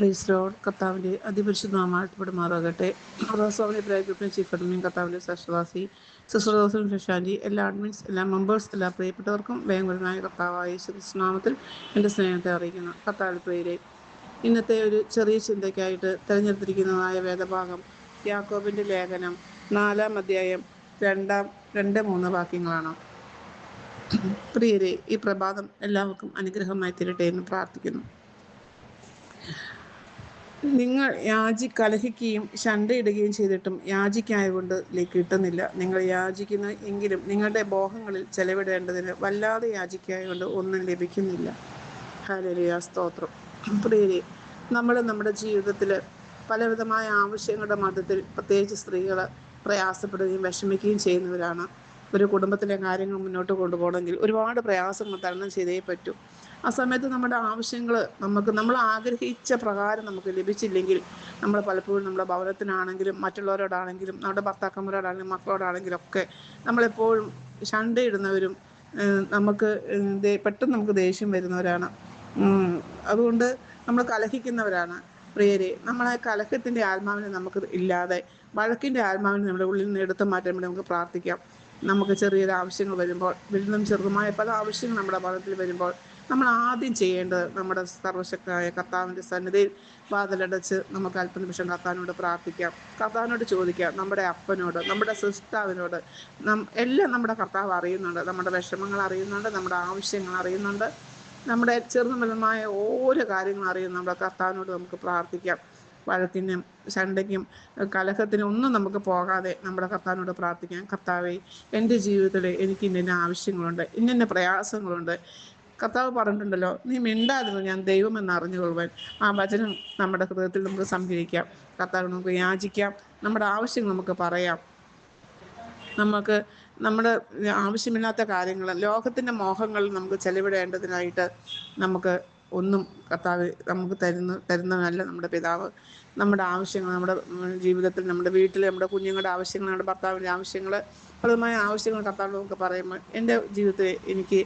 Price lord കർത്താവിന്റെ മാറാകട്ടെ. റോസോവിന്റെ പ്രയർ ഗ്രൂപ്പിന് ചീഫ് അഡ്മിൻ കർത്താവിന്റെ സശ്വാസി സിസ്റ്റർ ശശാന്തി എല്ലാ അഡ്മിൻസ് എല്ലാ മെമ്പേഴ്സ് എല്ലാ പ്രിയപ്പെട്ടവർക്കും വേഗപരമായ കർത്താവായ ശ്രീകൃഷ്ണനാമത്തിൽ എന്റെ സ്നേഹത്തെ അറിയിക്കുന്നു. കർത്താവിൽ പ്രിയരെ ഇന്നത്തെ ഒരു ചെറിയ ചിന്തയ്ക്കായിട്ട് തിരഞ്ഞെടുത്തിരിക്കുന്നതായ വേദഭാഗം യാക്കോബിന്റെ ലേഖനം നാലാം അധ്യായം രണ്ടാം രണ്ട് മൂന്ന് വാക്യങ്ങളാണ്. പ്രിയരെ ഈ പ്രഭാതം എല്ലാവർക്കും അനുഗ്രഹമായി തീരട്ടെ എന്ന് പ്രാർത്ഥിക്കുന്നു. നിങ്ങൾ യാചി കലഹിക്കുകയും ശണ്ടയിടുകയും ചെയ്തിട്ടും യാചിക്കായതുകൊണ്ട് കിട്ടുന്നില്ല. നിങ്ങൾ യാചിക്കുന്ന എങ്കിലും നിങ്ങളുടെ ബോഹങ്ങളിൽ ചെലവിടേണ്ടതിന് വല്ലാതെ യാചിക്കായതുകൊണ്ട് ഒന്നും ലഭിക്കുന്നില്ല. ഹാലലിയ സ്തോത്രം. പ്രിയരെ നമ്മൾ നമ്മുടെ ജീവിതത്തിൽ പലവിധമായ ആവശ്യങ്ങളുടെ മധ്യത്തിൽ പ്രത്യേകിച്ച് സ്ത്രീകൾ പ്രയാസപ്പെടുകയും വിഷമിക്കുകയും ചെയ്യുന്നവരാണ്. ഒരു കുടുംബത്തിലെ കാര്യങ്ങൾ മുന്നോട്ട് കൊണ്ടുപോകണമെങ്കിൽ ഒരുപാട് പ്രയാസങ്ങൾ തരണം ചെയ്തേ പറ്റൂ. ആ സമയത്ത് നമ്മുടെ ആവശ്യങ്ങൾ നമുക്ക് നമ്മൾ ആഗ്രഹിച്ച പ്രകാരം നമുക്ക് ലഭിച്ചില്ലെങ്കിൽ നമ്മൾ പലപ്പോഴും നമ്മുടെ ഭവനത്തിനാണെങ്കിലും മറ്റുള്ളവരോടാണെങ്കിലും നമ്മുടെ ഭർത്താക്കന്മാരോടാണെങ്കിലും മക്കളോടാണെങ്കിലും ഒക്കെ നമ്മളെപ്പോഴും ശണ്ടയിടുന്നവരും നമുക്ക് പെട്ടെന്ന് നമുക്ക് ദേഷ്യം വരുന്നവരാണ്. അതുകൊണ്ട് നമ്മൾ കലഹിക്കുന്നവരാണ്. പ്രിയരെ നമ്മളെ കലഹത്തിന്റെ ആത്മാവിനെ നമുക്ക് ഇല്ലാതെ വഴക്കിന്റെ ആത്മാവിനെ നമ്മുടെ ഉള്ളിൽ നിന്ന് എടുത്തു മാറ്റാൻ വേണ്ടി നമുക്ക് പ്രാർത്ഥിക്കാം. നമുക്ക് ചെറിയൊരു ആവശ്യങ്ങൾ വരുമ്പോൾ വലുതും ചെറുതുമായ പല ആവശ്യങ്ങൾ നമ്മുടെ ഭവനത്തിൽ വരുമ്പോൾ നമ്മൾ ആദ്യം ചെയ്യേണ്ടത് നമ്മുടെ സർവശക്തനായ കർത്താവിന്റെ സന്നിധിയിൽ വാതിലടച്ച് നമുക്ക് അല്പനിമിഷം കർത്താവിനോട് പ്രാർത്ഥിക്കാം. കർത്താവിനോട് ചോദിക്കാം നമ്മുടെ അപ്പനോട് നമ്മുടെ സിസ്റ്റാവിനോട് നം എല്ലാം നമ്മുടെ കർത്താവ് അറിയുന്നുണ്ട് നമ്മുടെ വിഷമങ്ങൾ അറിയുന്നുണ്ട് നമ്മുടെ ആവശ്യങ്ങൾ അറിയുന്നുണ്ട് നമ്മുടെ ചെറുതുമലമായ ഓരോ കാര്യങ്ങളും നമ്മുടെ കർത്താവിനോട് നമുക്ക് പ്രാർത്ഥിക്കാം. വഴക്കിനും ശണ്ടയ്ക്കും കലഹത്തിനും ഒന്നും നമുക്ക് പോകാതെ നമ്മുടെ കർത്താവിനോട് പ്രാർത്ഥിക്കാം. കർത്താവെ എന്റെ ജീവിതത്തിൽ എനിക്ക് ഇന്ന ആവശ്യങ്ങളുണ്ട് ഇന്ന പ്രയാസങ്ങളുണ്ട്. കർത്താവ് പറഞ്ഞിട്ടുണ്ടല്ലോ നീ മിണ്ടാതിരുന്നു ഞാൻ ദൈവം എന്ന് അറിഞ്ഞുകൊള്ളുവാൻ ആ വചനം നമ്മുടെ ഹൃദയത്തിൽ നമുക്ക് സംഗ്രഹിക്കാം. കർത്താവ് നമുക്ക് യാചിക്കാം നമ്മുടെ ആവശ്യങ്ങൾ നമുക്ക് പറയാം. നമുക്ക് നമ്മുടെ ആവശ്യമില്ലാത്ത കാര്യങ്ങൾ ലോകത്തിന്റെ മോഹങ്ങൾ നമുക്ക് ചെലവിടേണ്ടതിനായിട്ട് നമുക്ക് ഒന്നും കർത്താവ് നമുക്ക് തരുന്ന തരുന്നതല്ല നമ്മുടെ പിതാവ്. നമ്മുടെ ആവശ്യങ്ങൾ നമ്മുടെ ജീവിതത്തിൽ നമ്മുടെ വീട്ടിൽ നമ്മുടെ കുഞ്ഞുങ്ങളുടെ ആവശ്യങ്ങൾ നമ്മുടെ ഭർത്താവിന്റെ ആവശ്യങ്ങൾ പലതുമായ ആവശ്യങ്ങൾ കർത്താവ് നമുക്ക് പറയുമ്പോൾ എന്റെ ജീവിതത്തിൽ എനിക്ക്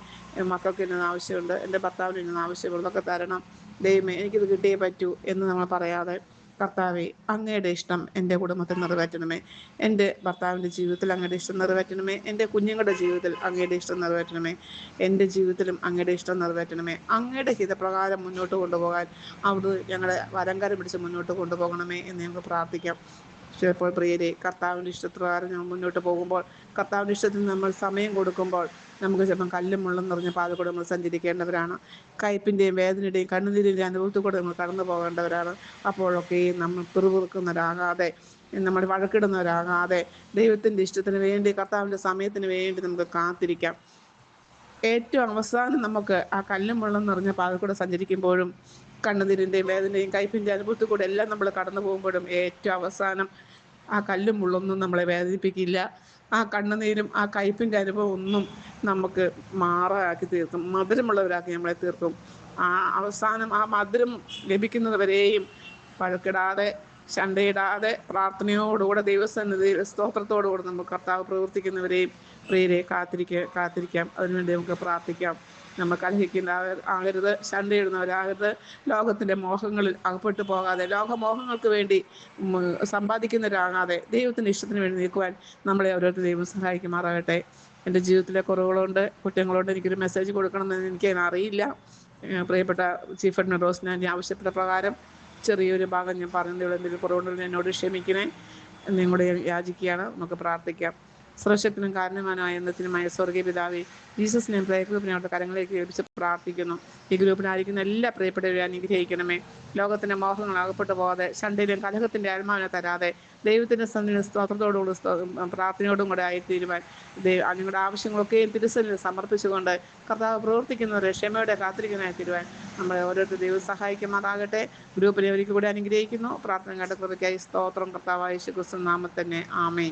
മക്കൾക്ക് ഇന്നത് ആവശ്യമുണ്ട് എന്റെ ഭർത്താവിന് ഇന്നത് ആവശ്യമുള്ളതൊക്കെ തരണം. ദൈവമേ എനിക്കിത് കിട്ടിയേ പറ്റൂ എന്ന് നമ്മൾ പറയാതെ കർത്താവെ അങ്ങയുടെ ഇഷ്ടം എന്റെ കുടുംബത്തിൽ നിറവേറ്റണമേ. എന്റെ ഭർത്താവിന്റെ ജീവിതത്തിൽ അങ്ങയുടെ ഇഷ്ടം നിറവേറ്റണമേ. എന്റെ കുഞ്ഞുങ്ങളുടെ ജീവിതത്തിൽ അങ്ങയുടെ ഇഷ്ടം നിറവേറ്റണമേ. എന്റെ ജീവിതത്തിലും അങ്ങയുടെ ഇഷ്ടം നിറവേറ്റണമേ. അങ്ങയുടെ ഹിതപ്രകാരം മുന്നോട്ട് കൊണ്ടുപോകാൻ അവിടെ ഞങ്ങളെ വരങ്കരം പിടിച്ച് മുന്നോട്ട് കൊണ്ടുപോകണമേ എന്ന് ഞങ്ങൾക്ക് പ്രാർത്ഥിക്കാം. ചിലപ്പോൾ പ്രിയരെ കർത്താവിന്റെ ഇഷ്ടപ്രകാരം ഞങ്ങൾ മുന്നോട്ട് പോകുമ്പോൾ കർത്താവിന്റെ ഇഷ്ടത്തിന് നമ്മൾ സമയം കൊടുക്കുമ്പോൾ നമുക്ക് ചിലപ്പം കല്ലും മുള്ളും നിറഞ്ഞ പാതകൂടെ നമ്മൾ സഞ്ചരിക്കേണ്ടവരാണ്. കയ്പിന്റെയും വേദനയുടെയും കണ്ണുനീരിന്റെയും അനുഭവത്തിൽ കൂടെ നമ്മൾ കടന്നു പോകേണ്ടവരാണ്. അപ്പോഴൊക്കെ നമ്മൾ പിറുപിറുക്കുന്നവരാകാതെ നമ്മൾ വഴക്കിടുന്നവരാകാതെ ദൈവത്തിന്റെ ഇഷ്ടത്തിന് വേണ്ടി കർത്താവിന്റെ സമയത്തിന് വേണ്ടി നമുക്ക് കാത്തിരിക്കാം. ഏറ്റവും അവസാനം നമുക്ക് ആ കല്ലും വെള്ളം നിറഞ്ഞ പാതക്കൂടെ സഞ്ചരിക്കുമ്പോഴും കണ്ണുനീരിന്റെയും വേദനയും കയ്പിന്റെ അനുഭവത്തിൽ കൂടെ എല്ലാം നമ്മൾ കടന്നു പോകുമ്പോഴും ഏറ്റവും അവസാനം ആ കല്ലും മുള്ളൊന്നും നമ്മളെ വേദനിപ്പിക്കില്ല. ആ കണ്ണുനീരും ആ കയ്പിന്റെ അനുഭവം ഒന്നും നമുക്ക് മാറാക്കി തീർക്കും. മധുരമുള്ളവരാക്കി നമ്മളെ തീർക്കും. ആ അവസാനം ആ മധുരം ലഭിക്കുന്നതുവരെയും പഴക്കിടാതെ ശണ്ടയിടാതെ പ്രാർത്ഥനയോടുകൂടെ ദൈവസന്നിധി സ്തോത്രത്തോടുകൂടെ നമുക്ക് കർത്താവ് പ്രവർത്തിക്കുന്നവരെയും പ്രിയരെ കാത്തിരിക്കാം കാത്തിരിക്കാം. അതിനുവേണ്ടി നമുക്ക് പ്രാർത്ഥിക്കാം. നമ്മൾ കലഹിക്കുന്ന ആകരുത് ശണ്ടയിടുന്നവരാകരുത് ലോകത്തിന്റെ മോഹങ്ങളിൽ അകപ്പെട്ടു പോകാതെ ലോകമോഹങ്ങൾക്ക് വേണ്ടി സമ്പാദിക്കുന്നവരാകാതെ ദൈവത്തിന്റെ ഇഷ്ടത്തിന് വേണ്ടി നിൽക്കുവാൻ നമ്മളെ ഓരോരുത്തർ ദൈവം സഹായിക്കുമാറാകട്ടെ. എന്റെ ജീവിതത്തിലെ കുറവുകളുണ്ട് കുറ്റങ്ങളുണ്ട് എനിക്കൊരു മെസ്സേജ് കൊടുക്കണമെന്ന് എനിക്ക് അറിയില്ല. പ്രിയപ്പെട്ട ചീഫ് അഡ്മിൻ റോസിന് ഞാൻ ആവശ്യപ്പെട്ട പ്രകാരം ചെറിയൊരു ഭാഗം ഞാൻ പറഞ്ഞതിലുള്ള എന്തെങ്കിലും കുറവുണ്ടെങ്കിൽ എന്നോട് ക്ഷമിക്കണേ. നിങ്ങളുടെ യാചിക്കുകയാണ്. നമുക്ക് പ്രാർത്ഥിക്കാം. സർവശക്തിനും കാരണവാനായ എന്നത്തിനുമായ സ്വർഗീയ പിതാവെ ജീസസ് ഞാൻ പ്രേ ഗ്രൂപ്പിനെ അവരുടെ കരങ്ങളിലേക്ക് ഏൽപ്പിച്ച് പ്രാർത്ഥിക്കുന്നു. ഈ ഗ്രൂപ്പിനായിരിക്കുന്ന എല്ലാ പ്രിയപ്പെട്ടവരെ അനുഗ്രഹിക്കണമേ. ലോകത്തിന്റെ മോഹങ്ങൾ അകപ്പെട്ടു പോകാതെ ശണ്ടയിലും കലഹത്തിന്റെ ആത്മാവിനെ തരാതെ ദൈവത്തിന്റെ സന്നിധി സ്തോത്രത്തോടുകൂടി പ്രാർത്ഥനയോടും കൂടെ ആയിത്തീരുവാൻ നിങ്ങളുടെ ആവശ്യങ്ങളൊക്കെയും തിരുസലിൽ സമർപ്പിച്ചുകൊണ്ട് കർത്താവ് പ്രവർത്തിക്കുന്നവരെ ക്ഷമയോടെ കാത്തിരിക്കുന്നതായി തീരുവാൻ നമ്മളെ ഓരോരുത്തർ ദൈവം സഹായിക്കുമാറാകട്ടെ. ഗ്രൂപ്പിനെ ഒരിക്കൽ കൂടി അനുഗ്രഹിക്കുന്നു. പ്രാർത്ഥന കേട്ട കൃപയ്ക്കായി സ്തോത്രം. കർത്താവായ ശുക്രിസ്തു നാമത്തന്നെ ആമേ